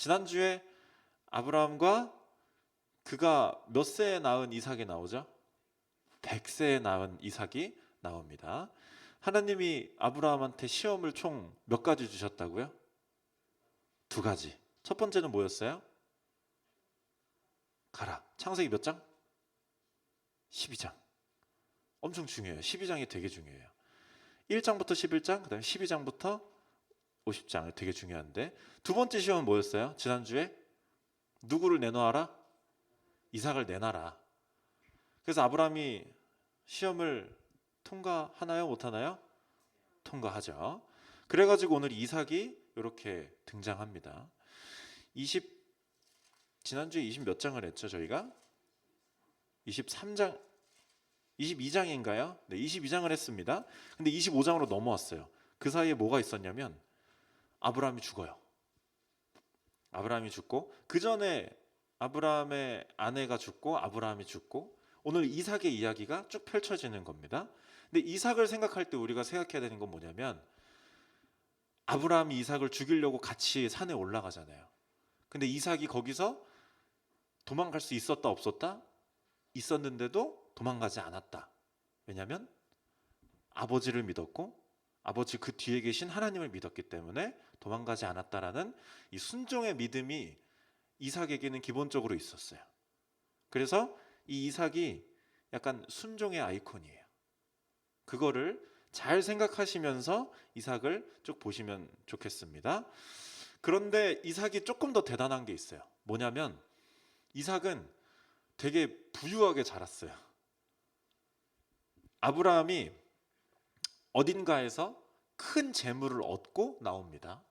지난주에 아브라함과 그가 몇 세에 낳은 이삭이 나오죠? 100세에 낳은 이삭이 나옵니다. 하나님이 아브라함한테 시험을 총 몇 가지 주셨다고요? 두 가지. 첫 번째는 뭐였어요? 가라. 창세기 몇 장? 12장. 엄청 중요해요. 12장이 되게 중요해요. 1장부터 11장, 그다음에 12장부터 50장 되게 중요한데 두 번째 시험은 뭐였어요? 지난주에 누구를 내놓아라? 이삭을 내놔라. 그래서 아브라함이 시험을 통과하나요? 못하나요? 통과하죠. 그래가지고 오늘 이삭이 이렇게 등장합니다. 20 지난주에 20 몇 장을 했죠 저희가? 23장 22장인가요? 네, 22장을 했습니다. 근데 25장으로 넘어왔어요. 그 사이에 뭐가 있었냐면 아브라함이 죽어요. 아브라함이 죽고 그 전에 아브라함의 아내가 죽고 아브라함이 죽고 오늘 이삭의 이야기가 쭉 펼쳐지는 겁니다. 근데 이삭을 생각할 때 우리가 생각해야 되는 건 뭐냐면 아브라함이 이삭을 죽이려고 같이 산에 올라가잖아요. 근데 이삭이 거기서 도망갈 수 있었다 없었다? 있었는데도 도망가지 않았다. 왜냐하면 아버지를 믿었고 아버지 그 뒤에 계신 하나님을 믿었기 때문에 도망가지 않았다라는 이 순종의 믿음이 이삭에게는 기본적으로 있었어요. 그래서 이 이삭이 약간 순종의 아이콘이에요. 그거를 잘 생각하시면서 이삭을 쭉 보시면 좋겠습니다. 그런데 이삭이 조금 더 대단한 게 있어요. 뭐냐면 이삭은 되게 부유하게 자랐어요. 아브라함이 어딘가에서 큰 재물을 얻고 나옵니다.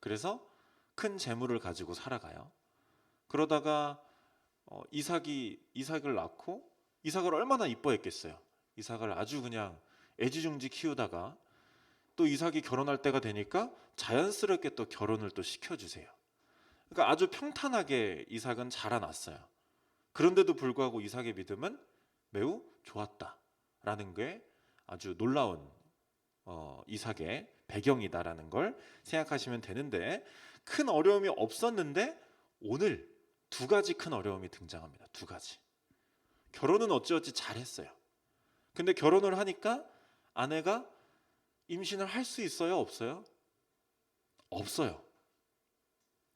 그래서 큰 재물을 가지고 살아가요. 그러다가 어, 이삭이 이삭을 낳고 이삭을 얼마나 이뻐했겠어요. 이삭을 아주 그냥 애지중지 키우다가 또 이삭이 결혼할 때가 되니까 자연스럽게 또 결혼을 또 시켜주세요. 그러니까 아주 평탄하게 이삭은 자라났어요. 그런데도 불구하고 이삭의 믿음은 매우 좋았다라는 게 아주 놀라운 어, 이삭의 배경이다라는 걸 생각하시면 되는데 큰 어려움이 없었는데 오늘 두 가지 큰 어려움이 등장합니다. 두 가지. 결혼은 어찌어찌 잘했어요. 근데 결혼을 하니까 아내가 임신을 할 수 있어요? 없어요? 없어요.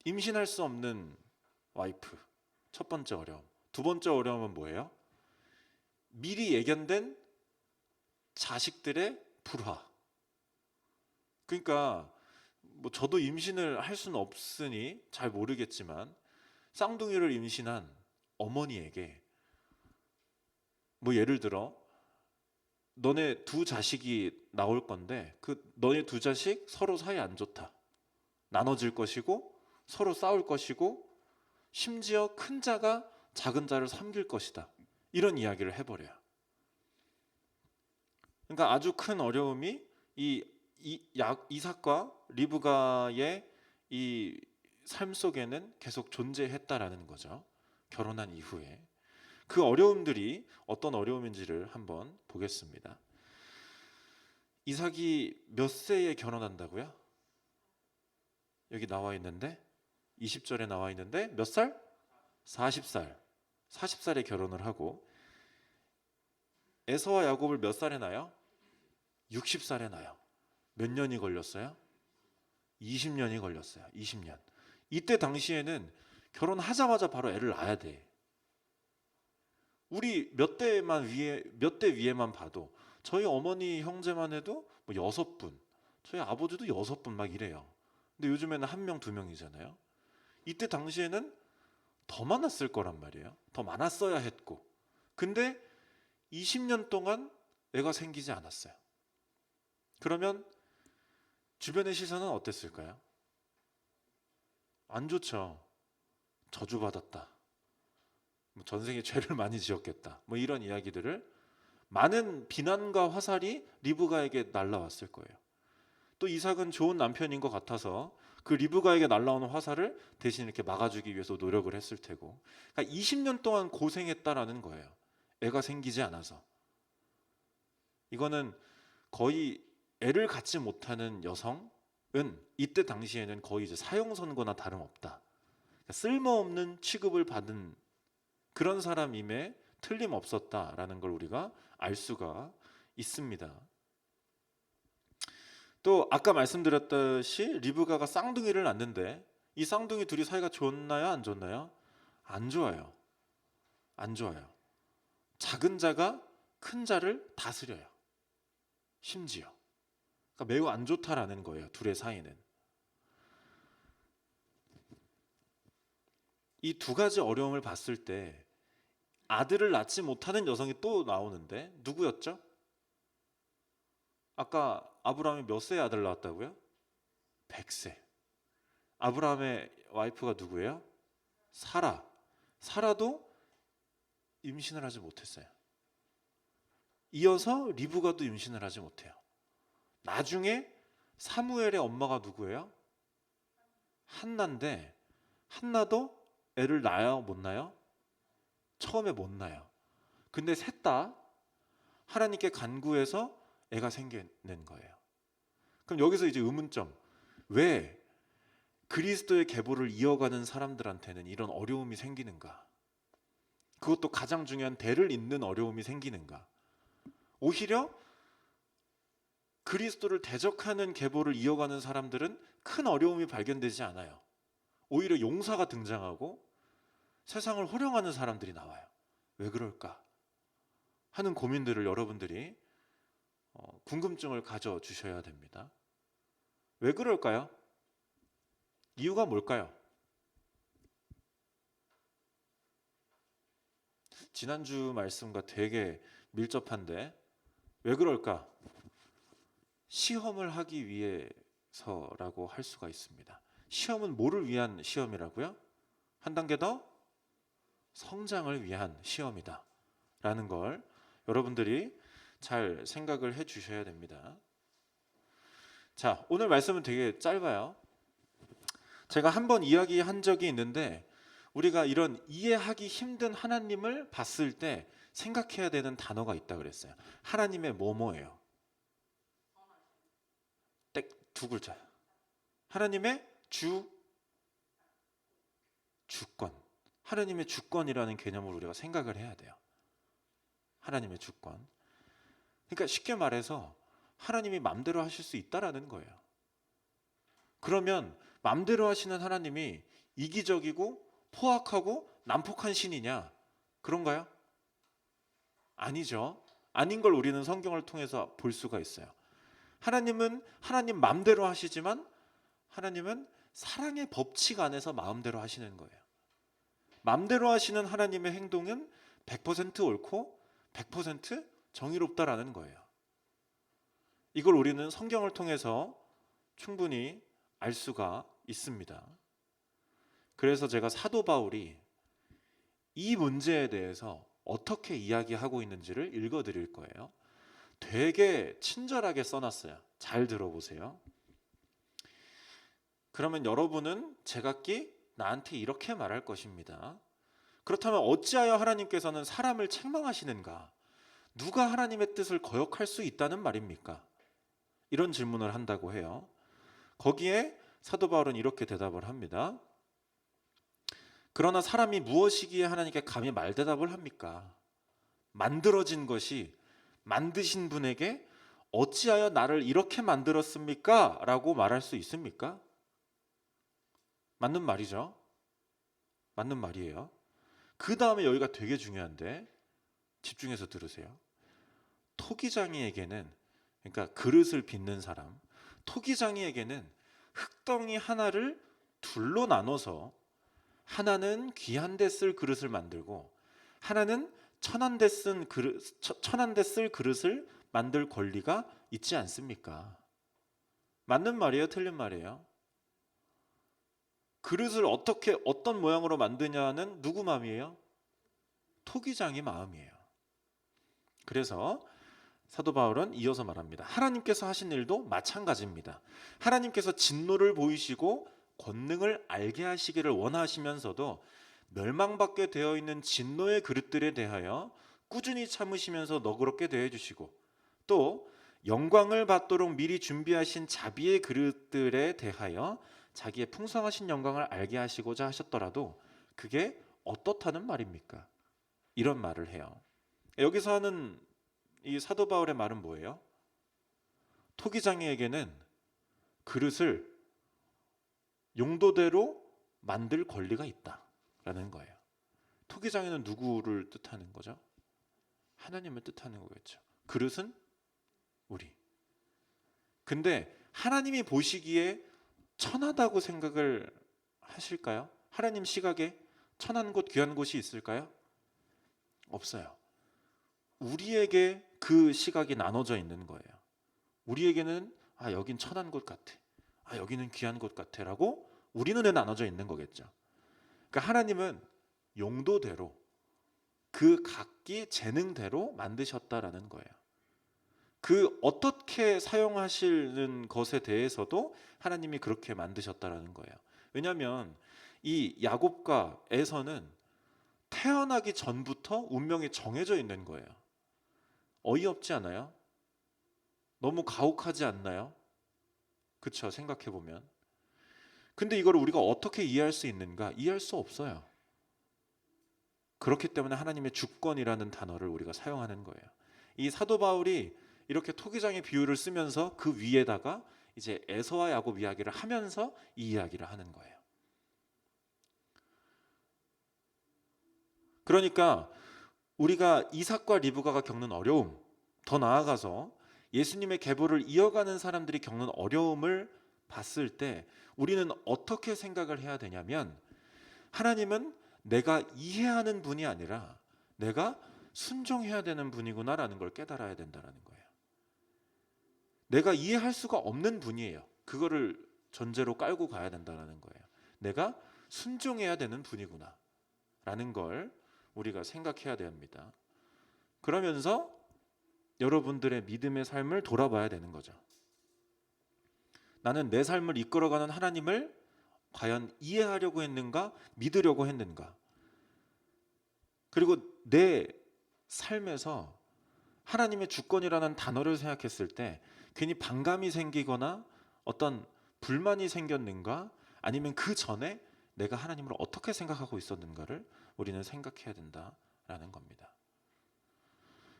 임신할 수 없는 와이프. 첫 번째 어려움. 두 번째 어려움은 뭐예요? 미리 예견된 자식들의 불화. 그러니까 뭐 저도 임신을 할 수는 없으니 잘 모르겠지만 쌍둥이를 임신한 어머니에게 뭐 예를 들어 너네 두 자식이 나올 건데 그 너네 두 자식 서로 사이 안 좋다. 나눠질 것이고 서로 싸울 것이고 심지어 큰 자가 작은 자를 섬길 것이다. 이런 이야기를 해버려요. 그러니까 아주 큰 어려움이 이, 이 야, 이삭과 리브가의 이 삶 속에는 계속 존재했다라는 거죠. 결혼한 이후에 그 어려움들이 어떤 어려움인지를 한번 보겠습니다. 이삭이 몇 세에 결혼한다고요? 여기 나와 있는데 20절에 나와 있는데 몇 살? 40살. 40살에 결혼을 하고 에서와 야곱을 몇 살에 낳아요? 60살에 낳아요. 몇 년이 걸렸어요? 20년이 걸렸어요. 20년. 이때 당시에는 결혼하자마자 바로 애를 낳아야 돼. 우리 몇 대만 위에 몇 대 위에만 봐도 저희 어머니 형제만 해도 뭐 여섯 분, 저희 아버지도 여섯 분 막 이래요. 근데 요즘에는 한 명, 두 명이잖아요. 이때 당시에는 더 많았을 거란 말이에요. 더 많았어야 했고. 근데 20년 동안 애가 생기지 않았어요. 그러면 주변의 시선은 어땠을까요? 안 좋죠. 저주받았다. 뭐 전생에 죄를 많이 지었겠다. 뭐 이런 이야기들을 많은 비난과 화살이 리브가에게 날라왔을 거예요. 또 이삭은 좋은 남편인 것 같아서 그 리브가에게 날라오는 화살을 대신 이렇게 막아주기 위해서 노력을 했을 테고, 그러니까 20년 동안 고생했다라는 거예요. 애가 생기지 않아서. 이거는 거의 애를 갖지 못하는 여성 이때 당시에는 거의 이제 사형 선고나 다름없다. 그러니까 쓸모없는 취급을 받은 그런 사람임에 틀림없었다라는 걸 우리가 알 수가 있습니다. 또 아까 말씀드렸듯이 리브가가 쌍둥이를 낳는데 이 쌍둥이 둘이 사이가 좋나요? 안 좋나요? 안 좋아요. 안 좋아요. 작은 자가 큰 자를 다스려요. 심지어. 그러니까 매우 안 좋다라는 거예요. 둘의 사이는. 이 두 가지 어려움을 봤을 때 아들을 낳지 못하는 여성이 또 나오는데 누구였죠? 아까 아브라함이 몇 세에 아들 낳았다고요? 100세. 아브라함의 와이프가 누구예요? 사라. 사라도 임신을 하지 못했어요. 이어서 리브가도 임신을 하지 못해요. 나중에 사무엘의 엄마가 누구예요? 한나인데 한나도 애를 낳아요, 못 낳아요? 처음에 못 낳아요. 근데 셋 다 하나님께 간구해서 애가 생겨낸 거예요. 그럼 여기서 이제 의문점. 왜 그리스도의 계보를 이어가는 사람들한테는 이런 어려움이 생기는가? 그것도 가장 중요한 대를 잇는 어려움이 생기는가? 오히려 그리스도를 대적하는 계보를 이어가는 사람들은 큰 어려움이 발견되지 않아요. 오히려 용사가 등장하고 세상을 호령하는 사람들이 나와요. 왜 그럴까? 하는 고민들을 여러분들이 어, 궁금증을 가져 주셔야 됩니다. 왜 그럴까요? 이유가 뭘까요? 지난주 말씀과 되게 밀접한데 왜 그럴까? 시험을 하기 위해서라고 할 수가 있습니다. 시험은 뭐를 위한 시험이라고요? 한 단계 더 성장을 위한 시험이다. 라는 걸 여러분들이 잘 생각을 해 주셔야 됩니다. 자, 오늘 말씀은 되게 짧아요. 제가 한 번 이야기한 적이 있는데 우리가 이런 이해하기 힘든 하나님을 봤을 때 생각해야 되는 단어가 있다 그랬어요. 하나님의 뭐뭐예요. 두 글자. 하나님의 주 주권. 하나님의 주권이라는 개념을 우리가 생각을 해야 돼요. 하나님의 주권. 그러니까 쉽게 말해서 하나님이 맘대로 하실 수 있다라는 거예요. 그러면 맘대로 하시는 하나님이 이기적이고 포악하고 난폭한 신이냐? 그런가요? 아니죠. 아닌 걸 우리는 성경을 통해서 볼 수가 있어요. 하나님은 하나님 마음대로 하시지만 하나님은 사랑의 법칙 안에서 마음대로 하시는 거예요. 마음대로 하시는 하나님의 행동은 100% 옳고 100% 정의롭다라는 거예요. 이걸 우리는 성경을 통해서 충분히 알 수가 있습니다. 그래서 제가 사도 바울이 이 문제에 대해서 어떻게 이야기하고 있는지를 읽어 드릴 거예요. 되게 친절하게 써놨어요. 잘 들어보세요. 그러면 여러분은 제각기 나한테 이렇게 말할 것입니다. 그렇다면 어찌하여 하나님께서는 사람을 책망하시는가? 누가 하나님의 뜻을 거역할 수 있다는 말입니까? 이런 질문을 한다고 해요. 거기에 사도 바울은 이렇게 대답을 합니다. 그러나 사람이 무엇이기에 하나님께 감히 말대답을 합니까? 만들어진 것이 만드신 분에게 어찌하여 나를 이렇게 만들었습니까? 라고 말할 수 있습니까? 맞는 말이죠. 맞는 말이에요. 그 다음에 여기가 되게 중요한데 집중해서 들으세요. 토기장이에게는 그러니까 그릇을 빚는 사람, 토기장이에게는 흙덩이 하나를 둘로 나눠서 하나는 귀한 데 쓸 그릇을 만들고 하나는 천한 데 쓴 그릇 천한 데 쓸 그릇을 만들 권리가 있지 않습니까? 맞는 말이에요, 틀린 말이에요? 그릇을 어떻게 어떤 모양으로 만드냐는 누구 마음이에요? 토기장의 마음이에요. 그래서 사도 바울은 이어서 말합니다. 하나님께서 하신 일도 마찬가지입니다. 하나님께서 진노를 보이시고 권능을 알게 하시기를 원하시면서도 멸망받게 되어 있는 진노의 그릇들에 대하여 꾸준히 참으시면서 너그럽게 대해 주시고 또 영광을 받도록 미리 준비하신 자비의 그릇들에 대하여 자기의 풍성하신 영광을 알게 하시고자 하셨더라도 그게 어떻다는 말입니까? 이런 말을 해요. 여기서 하는 이 사도 바울의 말은 뭐예요? 토기장이에게는 그릇을 용도대로 만들 권리가 있다라는 거예요. 토기장에는 누구를 뜻하는 거죠? 하나님을 뜻하는 거겠죠. 그릇은 우리. 근데 하나님이 보시기에 천하다고 생각을 하실까요? 하나님 시각에 천한 곳 귀한 곳이 있을까요? 없어요. 우리에게 그 시각이 나눠져 있는 거예요. 우리에게는 아 여긴 천한 곳 같아. 아 여기는 귀한 곳 같아라고 우리 눈에 나눠져 있는 거겠죠. 그러니까 하나님은 용도대로 그 각기 재능대로 만드셨다라는 거예요. 그 어떻게 사용하시는 것에 대해서도 하나님이 그렇게 만드셨다라는 거예요. 왜냐하면 이 야곱과 에서는 태어나기 전부터 운명이 정해져 있는 거예요. 어이없지 않아요? 너무 가혹하지 않나요? 그쵸 생각해 보면. 근데 이걸 우리가 어떻게 이해할 수 있는가? 이해할 수 없어요. 그렇기 때문에 하나님의 주권이라는 단어를 우리가 사용하는 거예요. 이 사도 바울이 이렇게 토기장의 비유를 쓰면서 그 위에다가 이제 에서와 야곱 이야기를 하면서 이 이야기를 하는 거예요. 그러니까 우리가 이삭과 리브가가 겪는 어려움, 더 나아가서 예수님의 계보를 이어가는 사람들이 겪는 어려움을 봤을 때 우리는 어떻게 생각을 해야 되냐면 하나님은 내가 이해하는 분이 아니라 내가 순종해야 되는 분이구나라는 걸 깨달아야 된다라는 거예요. 내가 이해할 수가 없는 분이에요. 그거를 전제로 깔고 가야 된다라는 거예요. 내가 순종해야 되는 분이구나라는 걸 우리가 생각해야 됩니다. 그러면서 여러분들의 믿음의 삶을 돌아봐야 되는 거죠. 나는 내 삶을 이끌어가는 하나님을 과연 이해하려고 했는가, 믿으려고 했는가. 그리고 내 삶에서 하나님의 주권이라는 단어를 생각했을 때 괜히 반감이 생기거나 어떤 불만이 생겼는가, 아니면 그 전에 내가 하나님을 어떻게 생각하고 있었는가를 우리는 생각해야 된다라는 겁니다.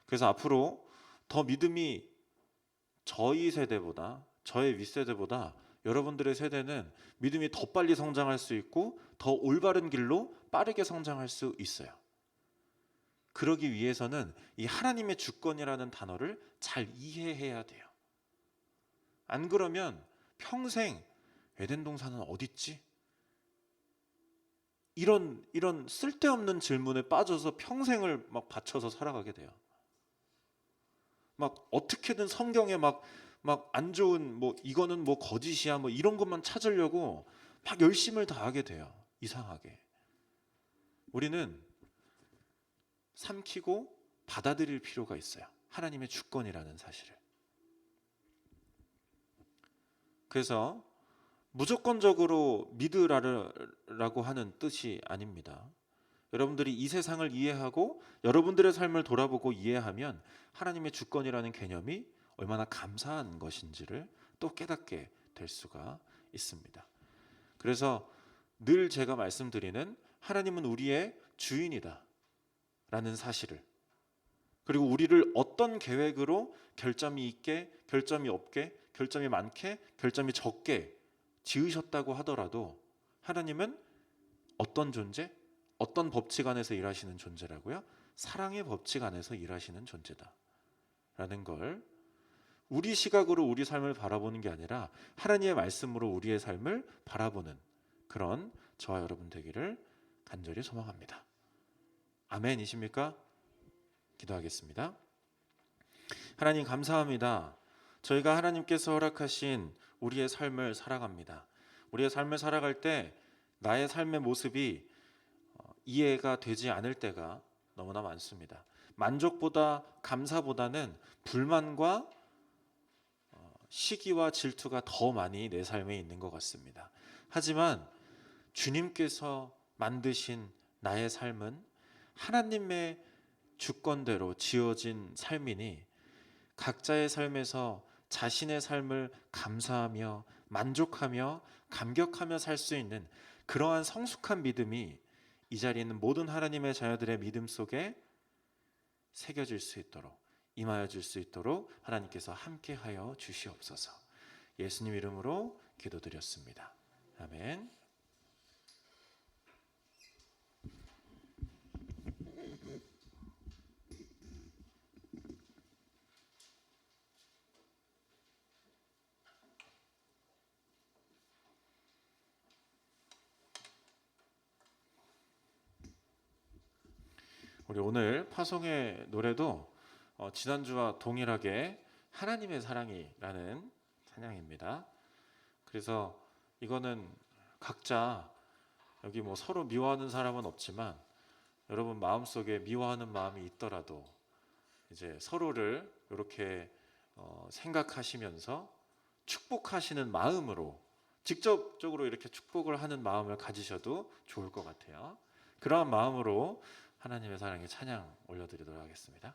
그래서 앞으로 더 믿음이 저희 세대보다 저의 윗세대보다 여러분들의 세대는 믿음이 더 빨리 성장할 수 있고 더 올바른 길로 빠르게 성장할 수 있어요. 그러기 위해서는 이 하나님의 주권이라는 단어를 잘 이해해야 돼요. 안 그러면 평생 에덴 동산은 어딨지? 이런 이런 쓸데없는 질문에 빠져서 평생을 막 바쳐서 살아가게 돼요. 막 어떻게든 성경에 막 막 안 좋은 뭐 이거는 뭐 거짓이야 뭐 이런 것만 찾으려고 막 열심을 다하게 돼요. 이상하게. 우리는 삼키고 받아들일 필요가 있어요. 하나님의 주권이라는 사실을. 그래서 무조건적으로 믿으라고 하는 뜻이 아닙니다. 여러분들이 이 세상을 이해하고 여러분들의 삶을 돌아보고 이해하면 하나님의 주권이라는 개념이 얼마나 감사한 것인지를 또 깨닫게 될 수가 있습니다. 그래서 늘 제가 말씀드리는 하나님은 우리의 주인이다 라는 사실을 그리고 우리를 어떤 계획으로 결점이 있게 결점이 없게 결점이 많게 결점이 적게 지으셨다고 하더라도 하나님은 어떤 존재? 어떤 법칙 안에서 일하시는 존재라고요? 사랑의 법칙 안에서 일하시는 존재다. 라는 걸 우리 시각으로 우리 삶을 바라보는 게 아니라 하나님의 말씀으로 우리의 삶을 바라보는 그런 저와 여러분 되기를 간절히 소망합니다. 아멘이십니까? 기도하겠습니다. 하나님 감사합니다. 저희가 하나님께서 허락하신 우리의 삶을 살아갑니다. 우리의 삶을 살아갈 때 나의 삶의 모습이 어, 이해가 되지 않을 때가 너무나 많습니다. 만족보다 감사보다는 불만과 어, 시기와 질투가 더 많이 내 삶에 있는 것 같습니다. 하지만 주님께서 만드신 나의 삶은 하나님의 주권대로 지어진 삶이니 각자의 삶에서 자신의 삶을 감사하며 만족하며 감격하며 살 수 있는 그러한 성숙한 믿음이 이 자리에 있는 모든 하나님의 자녀들의 믿음 속에 새겨질 수 있도록 임하여 줄 수 있도록 하나님께서 함께하여 주시옵소서. 예수님 이름으로 기도드렸습니다. 아멘. 우리 오늘 파송의 노래도 어, 지난주와 동일하게 하나님의 사랑이라는 찬양입니다. 그래서 이거는 각자 여기 뭐 서로 미워하는 사람은 없지만 여러분 마음속에 미워하는 마음이 있더라도 이제 서로를 이렇게 어, 생각하시면서 축복하시는 마음으로 직접적으로 이렇게 축복을 하는 마음을 가지셔도 좋을 것 같아요. 그러한 마음으로 하나님의 사랑에 찬양 올려드리도록 하겠습니다.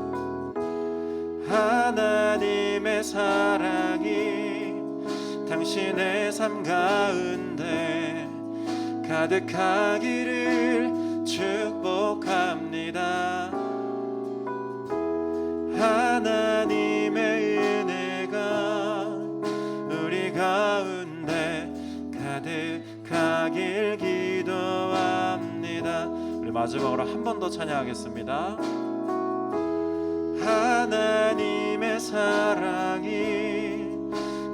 하나님의 사랑이 당신의 삶 가운데 가득하기를 축복합니다. 하나님의 은혜가 우리 가운데 가득하길 기도합니다. 우리 마지막으로 한 번 더 찬양하겠습니다. 하나님의 사랑이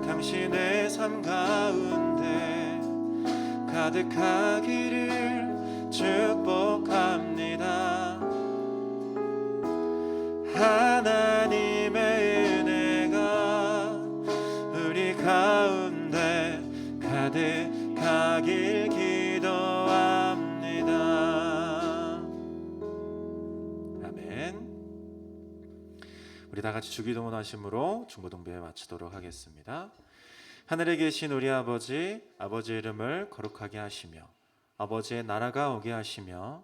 당신의 삶 가운데 가득하기를 축복합니다. 우리 다 같이 주기도문 하심으로 중고등부에 마치도록 하겠습니다. 하늘에 계신 우리 아버지, 아버지 이름을 거룩하게 하시며 아버지의 나라가 오게 하시며